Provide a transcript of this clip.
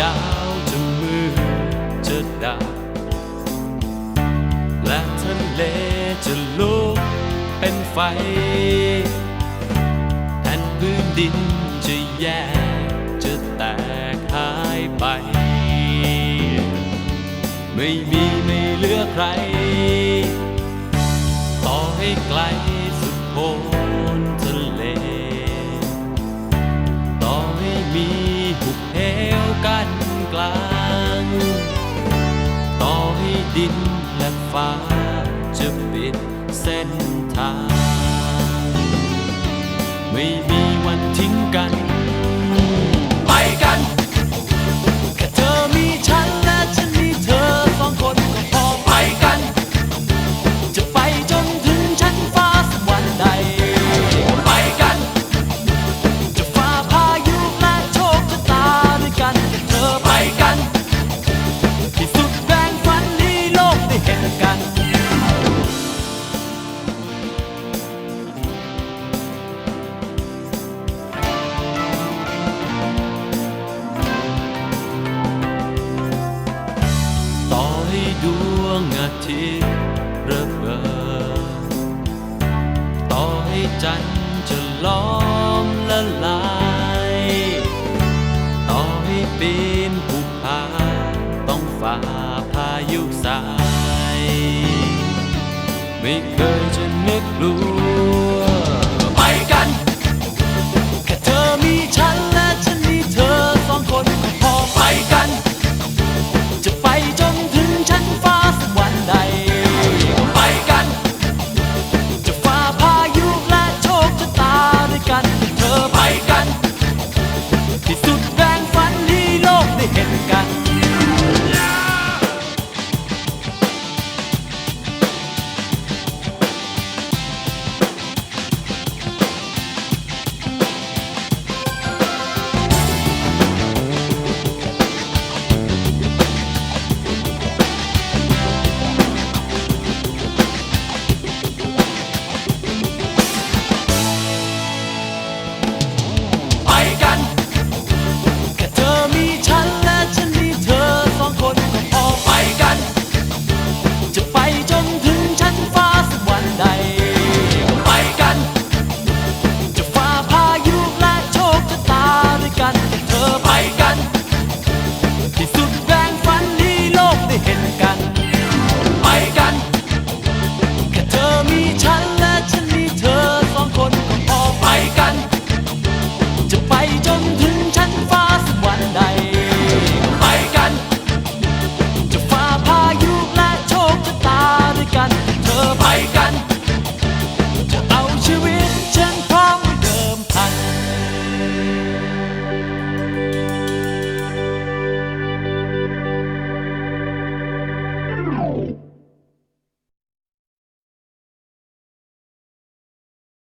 ดาวจะมือจะดัและทะเลจะลุกเป็นไฟแผ่นพื้นดินจะแยกจะแตกหายไป ไม่มีไม่เหลือใคร ต่อให้ไกลสุดโพ ดินและฟ้าจะปิดเส้นทางไม่ ที่ระเบิดต่อให้จันจะล้อมละลาย ต่อให้ปีนภูผาต้องฝ่าพายุสาย ไม่เคยจะนึกรู้